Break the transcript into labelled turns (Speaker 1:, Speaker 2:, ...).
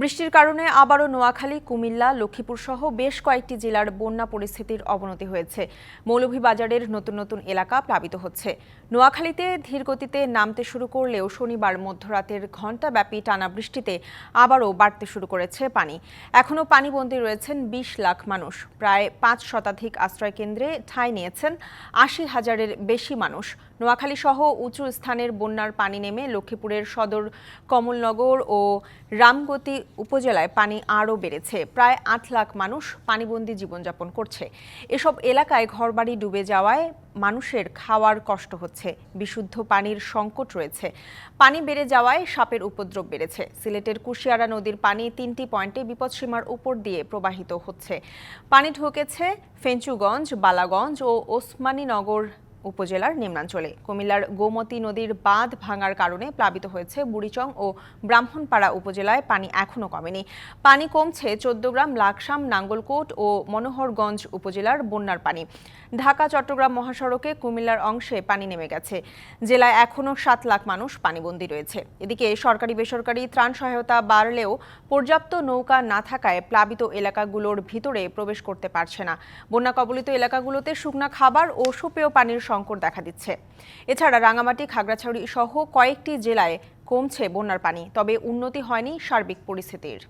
Speaker 1: বৃষ্টির কারণে আবারও নোয়াখালী, কুমিল্লা, লক্ষ্মীপুর সহ বেশ কয়েকটি জেলার বন্যা পরিস্থিতির অবনতি হয়েছে। মৌলভীবাজারের নতুন নতুন এলাকা প্লাবিত হচ্ছে। নোয়াখালীতে ধীরগতিতে নামতে শুরু করলেও শনিবার মধ্যরাতের ঘণ্টাব্যাপী টানা বৃষ্টিতে আবারও বাড়তে শুরু করেছে পানি। এখনও পানিবন্দী রয়েছেন বিশ লাখ মানুষ। প্রায় পাঁচ শতাধিক আশ্রয়কেন্দ্রে ঠাঁই নিয়েছেন আশি হাজারের বেশি মানুষ। নোয়াখালী সহ উঁচু স্থানের বন্যার পানি নেমে লক্ষ্মীপুরের সদর কমলনগর ও রামগতি উপজেলায় পানি আরও বেড়েছে। প্রায় আট লাখ মানুষ পানিবন্দী জীবনযাপন করছে। এসব এলাকায় ঘরবাড়ি ডুবে যাওয়ায় মানুষের খাওয়ার কষ্ট হচ্ছে। বিশুদ্ধ পানির সংকট রয়েছে। পানি বেড়ে যাওয়ায় সাপের উপদ্রব বেড়েছে। সিলেটের কুশিয়ারা নদীর পানি তিনটি পয়েন্টে বিপদসীমার উপর দিয়ে প্রবাহিত হচ্ছে। পানি ঢুকেছে ফেঞ্চুগঞ্জ, বালাগঞ্জ ও ওসমানীনগর উপজেলার নিম্নাঞ্চলে। কুমিল্লার গোমতী নদীর বাঁধ ভাঙার কারণে প্লাবিত হয়েছে বুড়িচং ও ব্রাহ্মণপাড়া উপজেলায় পানি এখনও কমেনি। পানি কমছে চোদ্দগ্রাম লাকসাম, নাঙ্গলকোট ও মনোহরগঞ্জ উপজেলার বন্যার পানি। ঢাকা, চট্টগ্রাম মহাসড়কে কুমিল্লার অংশে পানি নেমে গেছে। জেলায় এখনও সাত লাখ মানুষ পানিবন্দী রয়েছে। এদিকে সরকারি বেসরকারি ত্রাণ সহায়তা বাড়লেও পর্যাপ্ত নৌকা না থাকায় প্লাবিত এলাকাগুলোর ভিতরে প্রবেশ করতে পারছে না। বন্যা কবলিত এলাকাগুলোতে শুকনা খাবার ও সুপেয় পানির সংকট দেখা দিচ্ছে। এছাড়া রাঙামাটি, খাগড়াছড়ি সহ কয়েকটি জেলায় কমছে বন্যার পানি, তবে উন্নতি হয়নি সার্বিক পরিস্থিতির।